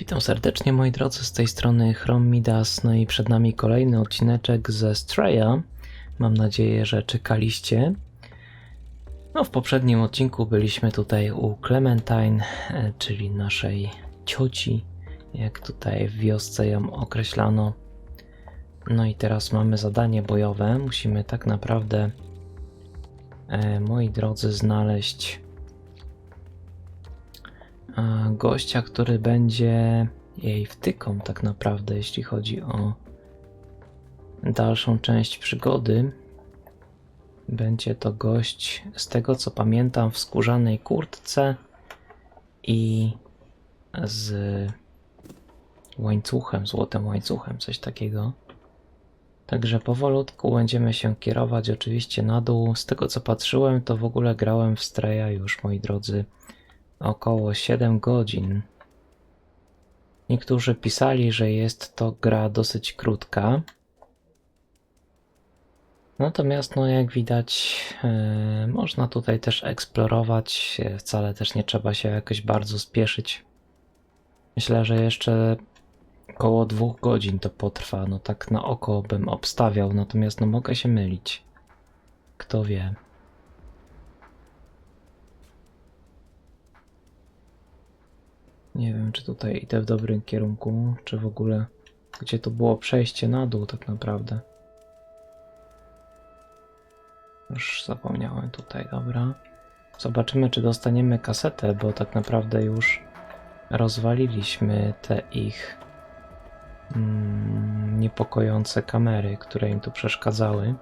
Witam serdecznie moi drodzy, z tej strony Chrom Midas, no i przed nami kolejny odcineczek ze Straya. Mam nadzieję, że czekaliście. No w poprzednim odcinku byliśmy tutaj u Clementine, e, czyli naszej cioci, jak tutaj w wiosce ją określano. No i teraz mamy zadanie bojowe. Musimy tak naprawdę, e, moi drodzy, znaleźć gościa, który będzie jej wtyką tak naprawdę, jeśli chodzi o dalszą część przygody. Będzie to gość, z tego co pamiętam, w skórzanej kurtce i z łańcuchem, złotym łańcuchem, coś takiego. Także powolutku będziemy się kierować oczywiście na dół. Z tego co patrzyłem, to w ogóle grałem w Streja już, moi drodzy, około 7 godzin. Niektórzy pisali, że jest to gra dosyć krótka. Natomiast, no jak widać, e, można tutaj też eksplorować. Wcale też nie trzeba się jakoś bardzo spieszyć. Myślę, że jeszcze około dwóch godzin to potrwa. No tak na oko bym obstawiał, natomiast no mogę się mylić. Kto wie. Nie wiem, czy tutaj idę w dobrym kierunku, czy w ogóle gdzie to było przejście na dół tak naprawdę. Już zapomniałem tutaj, dobra. Zobaczymy, czy dostaniemy kasetę, bo tak naprawdę już rozwaliliśmy te ich mm, niepokojące kamery, które im tu przeszkadzały.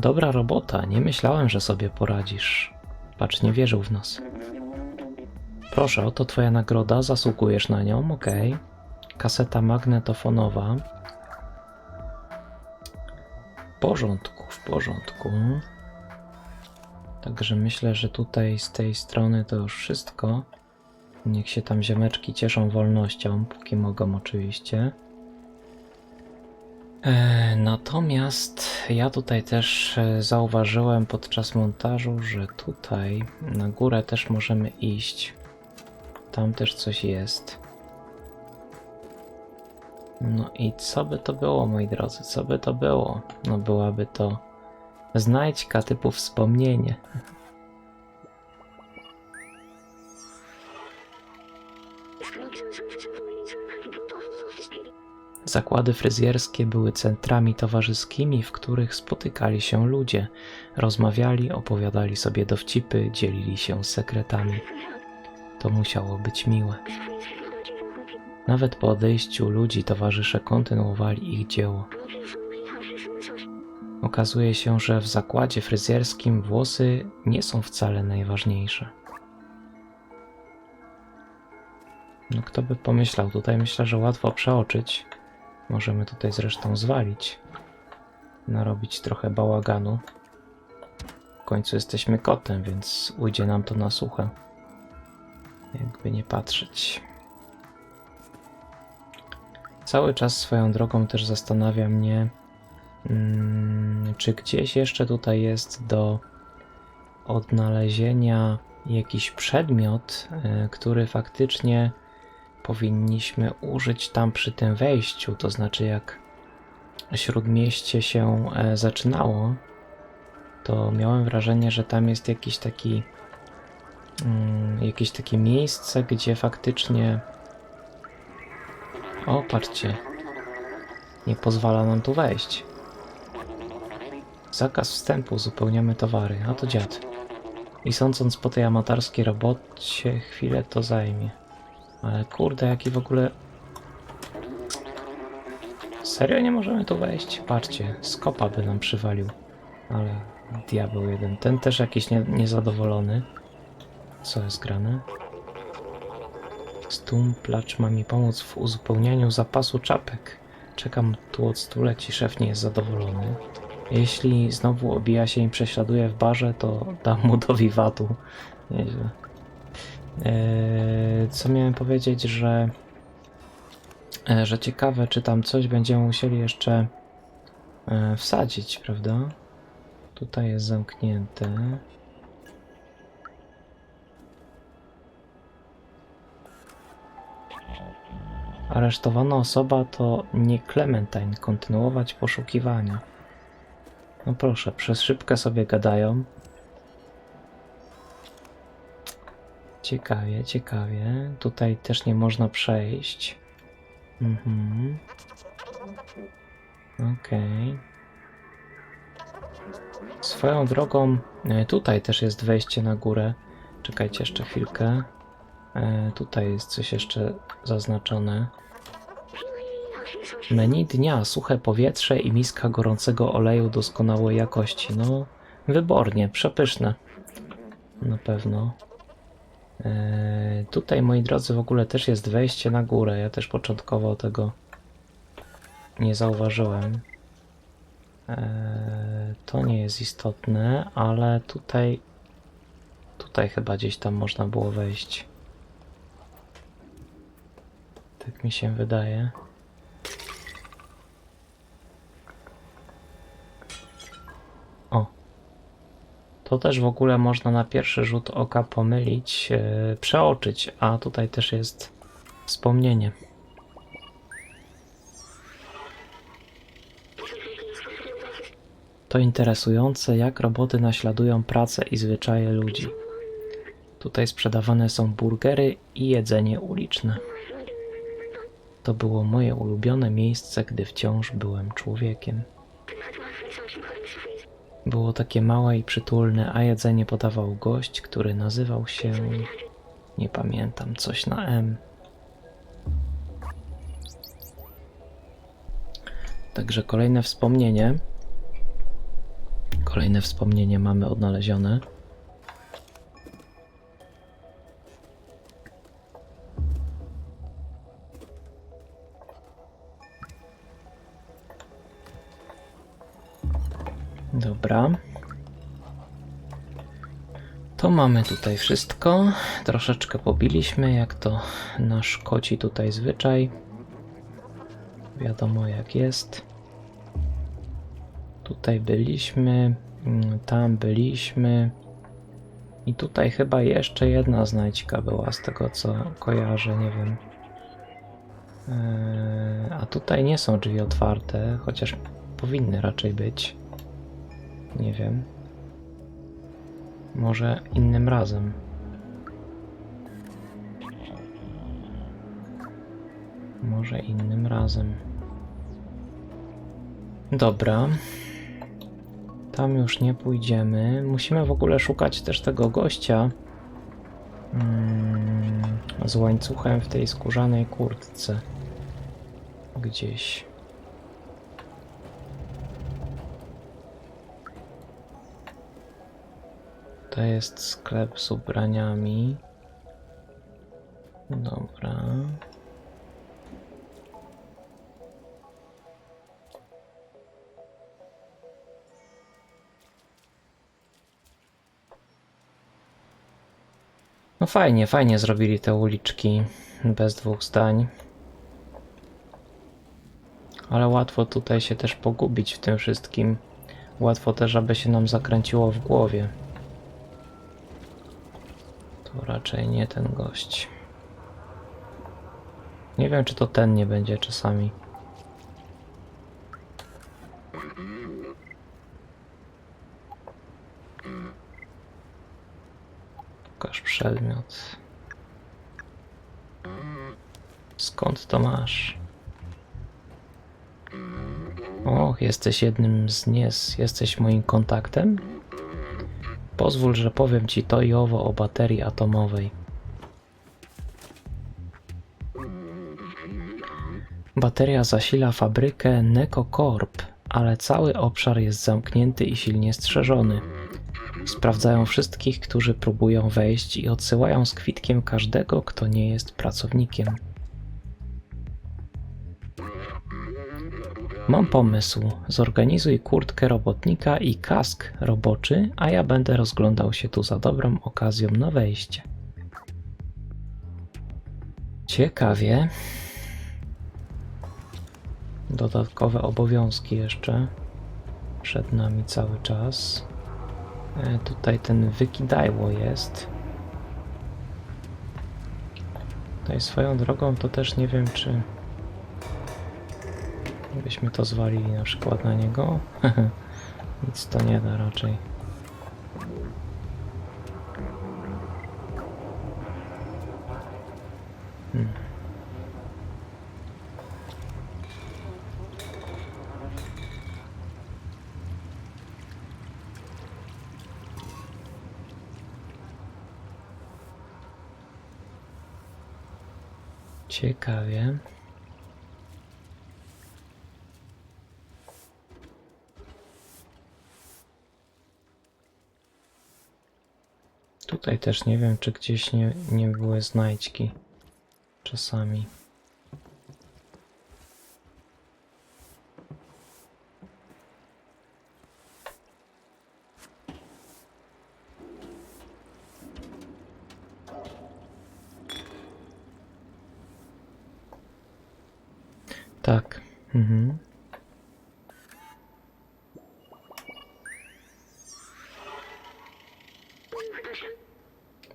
Dobra robota, nie myślałem, że sobie poradzisz. Patrz, nie wierzył w nas. Proszę, oto twoja nagroda, zasługujesz na nią, okej. Kaseta magnetofonowa. W porządku, w porządku. Także myślę, że tutaj z tej strony to już wszystko. Niech się tam ziomeczki cieszą wolnością, póki mogą oczywiście. E, Natomiast ja tutaj też e, zauważyłem podczas montażu, że tutaj na górę też możemy iść. Tam też coś jest. No i co by to było, moi drodzy? Co by to było? No byłaby to znajdźka typu wspomnienie. Zakłady fryzjerskie były centrami towarzyskimi, w których spotykali się ludzie, rozmawiali, opowiadali sobie dowcipy, dzielili się sekretami. To musiało być miłe. Nawet po odejściu ludzi towarzysze kontynuowali ich dzieło. Okazuje się, że w zakładzie fryzjerskim włosy nie są wcale najważniejsze. No kto by pomyślał, tutaj myślę, że łatwo przeoczyć. Możemy tutaj zresztą zwalić. Narobić trochę bałaganu. W końcu jesteśmy kotem, więc ujdzie nam to na suche. Jakby nie patrzeć. Cały czas swoją drogą też zastanawia mnie, mm, czy gdzieś jeszcze tutaj jest do odnalezienia jakiś przedmiot, y, który faktycznie powinniśmy użyć tam przy tym wejściu, to znaczy jak śródmieście się e, zaczynało, to miałem wrażenie, że tam jest jakiś taki mm, jakieś takie miejsce, gdzie faktycznie o, patrzcie nie pozwala nam tu wejść. Zakaz wstępu, uzupełniamy towary, a to dziad. I sądząc po tej amatorskiej robocie, chwilę to zajmie. Ale kurde, jaki w ogóle... Serio nie możemy tu wejść? Patrzcie, skopa by nam przywalił. Ale diabeł jeden. Ten też jakiś nie, niezadowolony. Co jest grane? Stumplacz ma mi pomóc w uzupełnianiu zapasu czapek. Czekam tu od stuleci, szef nie jest zadowolony. Jeśli znowu obija się i prześladuje w barze, to dam mu do wiwatu. Nieźle. E, co miałem powiedzieć, że, e, że ciekawe, czy tam coś będziemy musieli jeszcze e, wsadzić, prawda? Tutaj jest zamknięte. Aresztowana osoba to nie Clementine. Kontynuować poszukiwania. No proszę, przez szybkę sobie gadają. Ciekawie, ciekawie. Tutaj też nie można przejść. Mhm. Okej. Swoją drogą, e, tutaj też jest wejście na górę. Czekajcie jeszcze chwilkę. E, tutaj jest coś jeszcze zaznaczone. Menu dnia, suche powietrze i miska gorącego oleju doskonałej jakości. No, wybornie, przepyszne. Na pewno. E, tutaj, moi drodzy, w ogóle też jest wejście na górę. Ja też początkowo tego nie zauważyłem. E, to nie jest istotne, ale tutaj. Tutaj chyba gdzieś tam można było wejść. Tak mi się wydaje. To też w ogóle można na pierwszy rzut oka pomylić, e, przeoczyć, a tutaj też jest wspomnienie. To interesujące, jak roboty naśladują pracę i zwyczaje ludzi. Tutaj sprzedawane są burgery i jedzenie uliczne. To było moje ulubione miejsce, gdy wciąż byłem człowiekiem. Było takie małe i przytulne, a jedzenie podawał gość, który nazywał się. Nie pamiętam, coś na M. Także kolejne wspomnienie. Kolejne wspomnienie mamy odnalezione. Dobra. To mamy tutaj wszystko. Troszeczkę pobiliśmy, jak to nasz koci tutaj zwyczaj. Wiadomo jak jest. Tutaj byliśmy, mm, tam byliśmy. I tutaj chyba jeszcze jedna znajdźka była z tego co kojarzę, nie wiem. Eee, a tutaj nie są drzwi otwarte, chociaż powinny raczej być. Nie wiem. Może innym razem. Może innym razem. Dobra. Tam już nie pójdziemy. Musimy w ogóle szukać też tego gościa mm, z łańcuchem w tej skórzanej kurtce. Gdzieś. To jest sklep z ubraniami. Dobra. No fajnie, fajnie zrobili te uliczki bez dwóch zdań. Ale łatwo tutaj się też pogubić w tym wszystkim. Łatwo też, aby się nam zakręciło w głowie. Raczej nie ten gość. Nie wiem, czy to ten nie będzie czasami. Pokaż przedmiot. Skąd to masz? Och, jesteś jednym z nies. Jesteś moim kontaktem? Pozwól, że powiem ci to i owo o baterii atomowej. Bateria zasila fabrykę NecoCorp, ale cały obszar jest zamknięty i silnie strzeżony. Sprawdzają wszystkich, którzy próbują wejść i odsyłają z kwitkiem każdego, kto nie jest pracownikiem. Mam pomysł. Zorganizuj kurtkę robotnika i kask roboczy, a ja będę rozglądał się tu za dobrą okazją na wejście. Ciekawie. Dodatkowe obowiązki jeszcze przed nami cały czas. E, Tutaj ten wykidajło jest. Tutaj swoją drogą to też nie wiem, czy Gdybyśmy to zwalili na przykład na niego. Nic to nie da raczej. Hmm. Ciekawie. Tutaj też nie wiem, czy gdzieś nie, nie były znajdźki. Czasami. Tak. Mhm.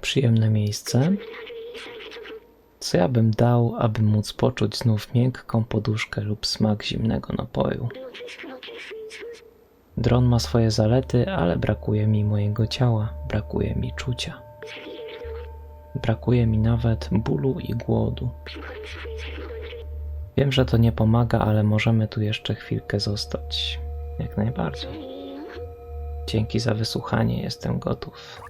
Przyjemne miejsce. Co ja bym dał, aby móc poczuć znów miękką poduszkę lub smak zimnego napoju? Dron ma swoje zalety, ale brakuje mi mojego ciała, brakuje mi czucia. Brakuje mi nawet bólu i głodu. Wiem, że to nie pomaga, ale możemy tu jeszcze chwilkę zostać. Jak najbardziej. Dzięki za wysłuchanie, jestem gotów.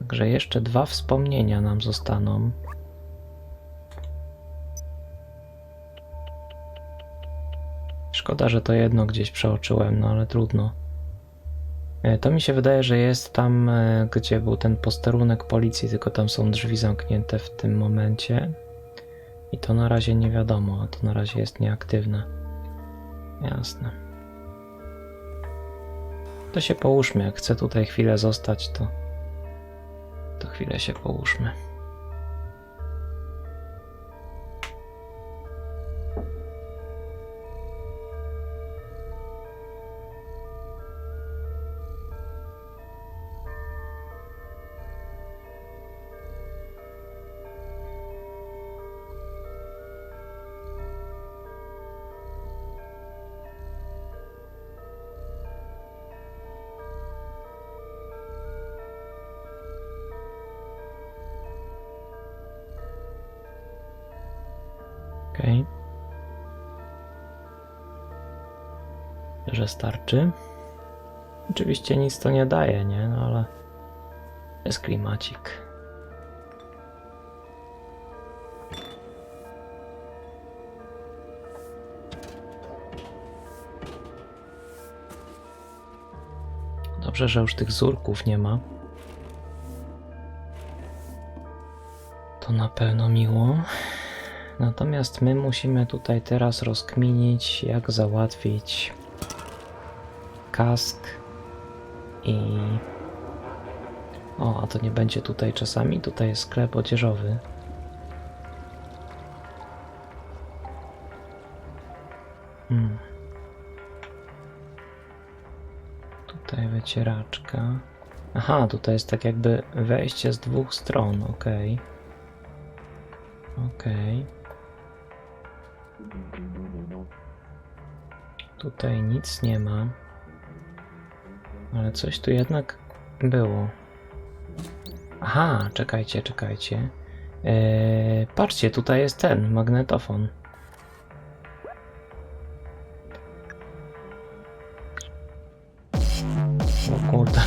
Także jeszcze dwa wspomnienia nam zostaną. Szkoda, że to jedno gdzieś przeoczyłem, no ale trudno. E, To mi się wydaje, że jest tam, e, gdzie był ten posterunek policji, tylko tam są drzwi zamknięte w tym momencie. I to na razie nie wiadomo, a to na razie jest nieaktywne. Jasne. To się połóżmy, jak chcę tutaj chwilę zostać, to to chwilę się połóżmy. Że starczy. Oczywiście nic to nie daje, nie? No ale jest klimacik. Dobrze, że już tych zurków nie ma. To na pewno miło. Natomiast my musimy tutaj teraz rozkminić, jak załatwić kask i. O, a to nie będzie tutaj czasami? Tutaj jest sklep odzieżowy. Hmm. Tutaj wycieraczka. Aha, tutaj jest tak jakby wejście z dwóch stron, okej. Okej. Tutaj nic nie ma. Ale coś tu jednak było. Aha, czekajcie, czekajcie. Eee, patrzcie, tutaj jest ten magnetofon. O kurde.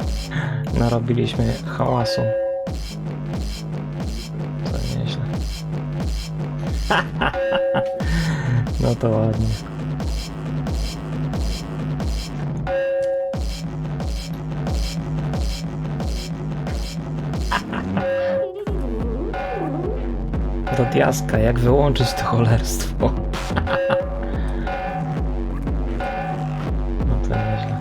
Narobiliśmy hałasu. To nieźle. No to ładnie. Do diaska, jak wyłączyć to cholerstwo? No to nieźle.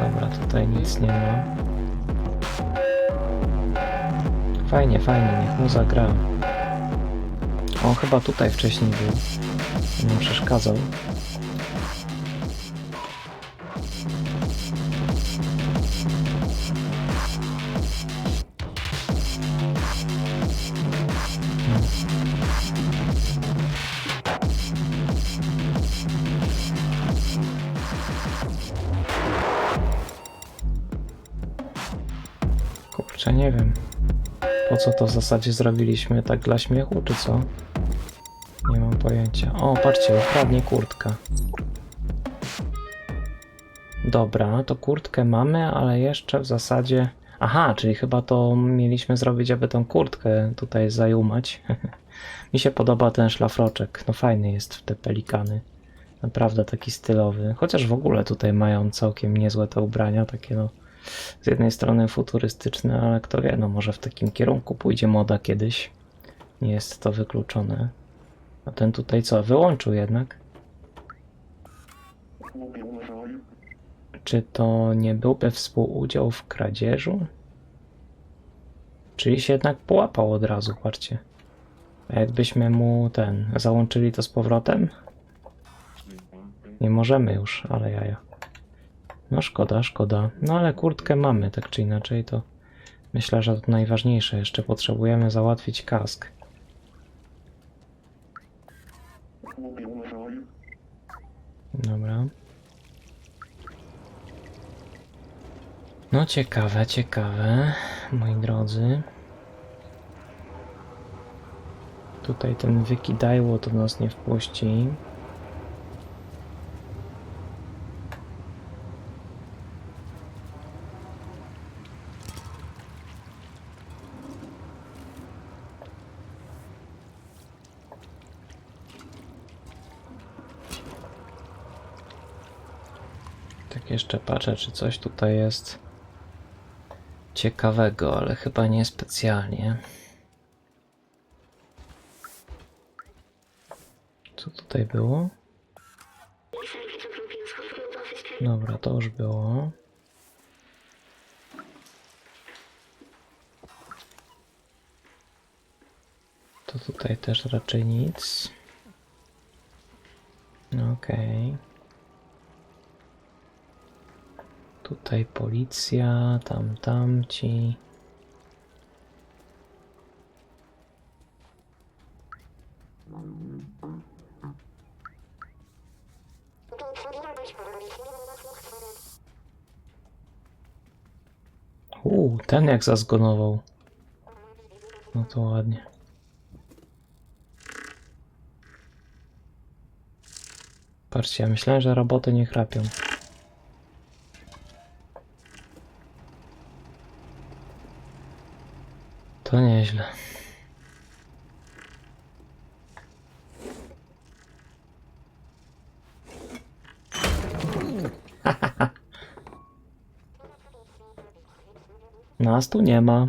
Dobra, tutaj nic nie ma. Fajnie, fajnie, niech mu zagra. On chyba tutaj wcześniej był. Nie przeszkadzał. Kurczę, nie wiem. Po co to w zasadzie zrobiliśmy? Tak dla śmiechu, czy co? Nie mam pojęcia. O, patrzcie, ukradnie kurtkę. Dobra, to kurtkę mamy, ale jeszcze w zasadzie... Aha, czyli chyba to mieliśmy zrobić, aby tą kurtkę tutaj zajumać. Mi się podoba ten szlafroczek. No fajny jest w te pelikany. Naprawdę taki stylowy. Chociaż w ogóle tutaj mają całkiem niezłe te ubrania, takie no z jednej strony futurystyczne, ale kto wie, no może w takim kierunku pójdzie moda kiedyś. Nie jest to wykluczone. A ten tutaj co? Wyłączył jednak? Czy to nie byłby współudział w kradzieżu? Czyli się jednak połapał od razu, patrzcie. A jakbyśmy mu ten załączyli to z powrotem? Nie możemy już, ale jaja. No szkoda, szkoda. No ale kurtkę mamy, tak czy inaczej to myślę, że to najważniejsze. Jeszcze potrzebujemy załatwić kask. Dobra. No ciekawe, ciekawe, moi drodzy. Tutaj ten wykidajło to nas nie wpuści. Tak jeszcze patrzę, czy coś tutaj jest ciekawego, ale chyba nie specjalnie. Co tutaj było? Dobra, to już było. To tutaj też raczej nic. Okej. Tutaj policja, tam tamci. Uuu, ten jak zazgonował. No to ładnie. Patrzcie, ja myślałem, że roboty nie chrapią. To nieźle. Nas tu nie ma.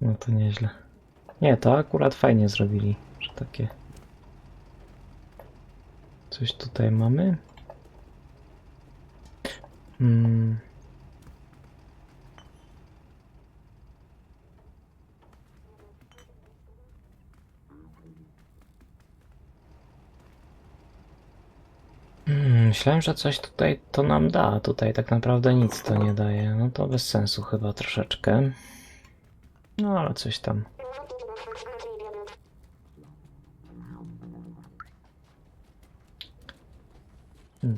No to nieźle. Nie, to akurat fajnie zrobili, że takie. Coś tutaj mamy? Hmm. Hmm, Myślałem, że coś tutaj to nam da, tutaj tak naprawdę nic to nie daje. No to bez sensu chyba troszeczkę. No ale coś tam.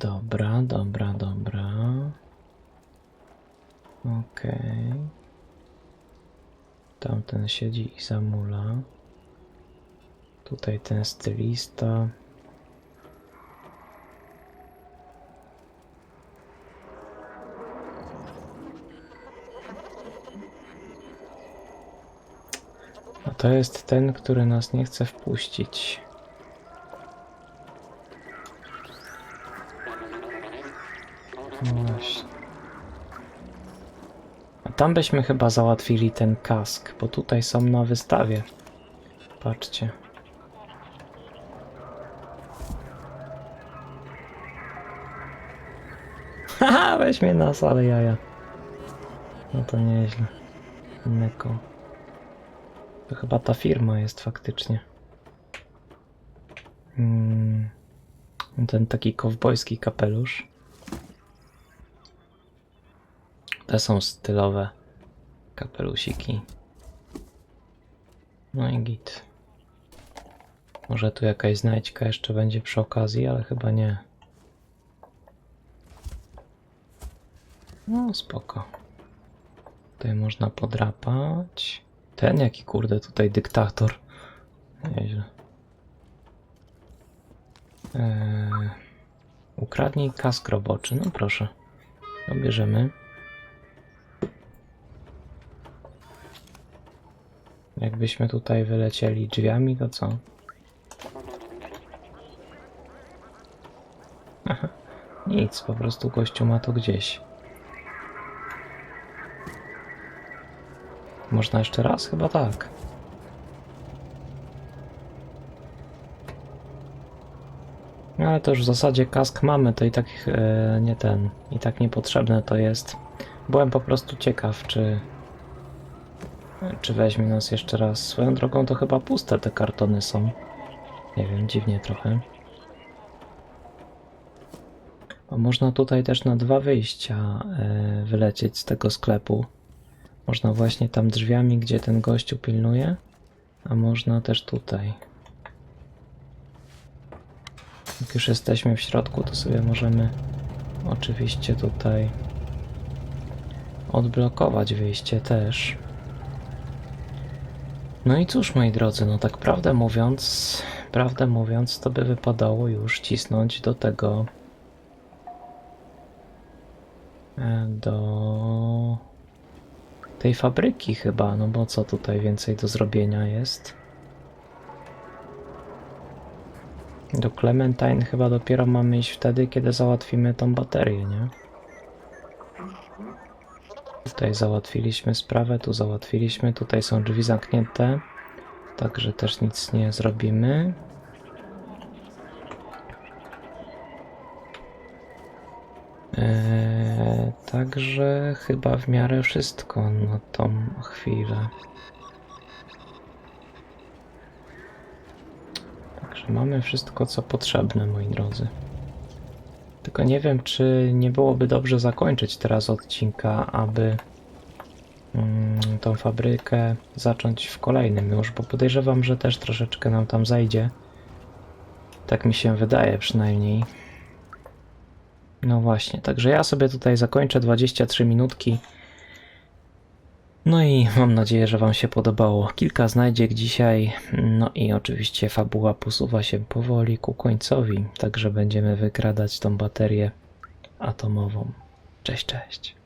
Dobra, dobra, dobra. Okej. Tamten siedzi i zamula. Tutaj ten stylista. A to jest ten, który nas nie chce wpuścić. No właśnie. A tam byśmy chyba załatwili ten kask, bo tutaj są na wystawie. Patrzcie. Haha, weźmie nas, ale jaja. No to nieźle. Neko. To chyba ta firma jest faktycznie. Mm. Ten taki kowbojski kapelusz. Te są stylowe kapelusiki. No i git. Może tu jakaś znajdźka jeszcze będzie przy okazji, ale chyba nie. No spoko. Tutaj można podrapać. Ten jaki kurde tutaj dyktator. Nieźle. Eee, ukradnij kask roboczy. No proszę. To bierzemy. Jakbyśmy tutaj wylecieli drzwiami, to co? Nic, po prostu gościu ma to gdzieś. Można jeszcze raz? Chyba tak. No, Ale to już w zasadzie kask mamy, to i tak e, nie ten, i tak niepotrzebne to jest. Byłem po prostu ciekaw, czy czy weźmie nas jeszcze raz. Swoją drogą to chyba puste te kartony są. Nie wiem, dziwnie trochę. Można tutaj też na dwa wyjścia e, wylecieć z tego sklepu. Można właśnie tam drzwiami, gdzie ten gościu pilnuje, a można też tutaj. Jak już jesteśmy w środku, to sobie możemy oczywiście tutaj odblokować wyjście też. No i cóż, moi drodzy, no tak prawdę mówiąc, prawdę mówiąc, to by wypadało już cisnąć do tego. e, Do tej fabryki chyba, no bo co tutaj więcej do zrobienia jest? Do Clementine chyba dopiero mamy iść wtedy, kiedy załatwimy tą baterię, nie? Tutaj załatwiliśmy sprawę, tu załatwiliśmy, tutaj są drzwi zamknięte, także też nic nie zrobimy. Eee, także chyba w miarę wszystko na tą chwilę. Także mamy wszystko, co potrzebne, moi drodzy. Tylko nie wiem, czy nie byłoby dobrze zakończyć teraz odcinka, aby mm, tą fabrykę zacząć w kolejnym już, bo podejrzewam, że też troszeczkę nam tam zajdzie. Tak mi się wydaje przynajmniej. No właśnie, także ja sobie tutaj zakończę 23 minutki. No i mam nadzieję, że Wam się podobało. Kilka znajdziek dzisiaj. No i oczywiście fabuła posuwa się powoli ku końcowi, także będziemy wykradać tą baterię atomową. Cześć, cześć.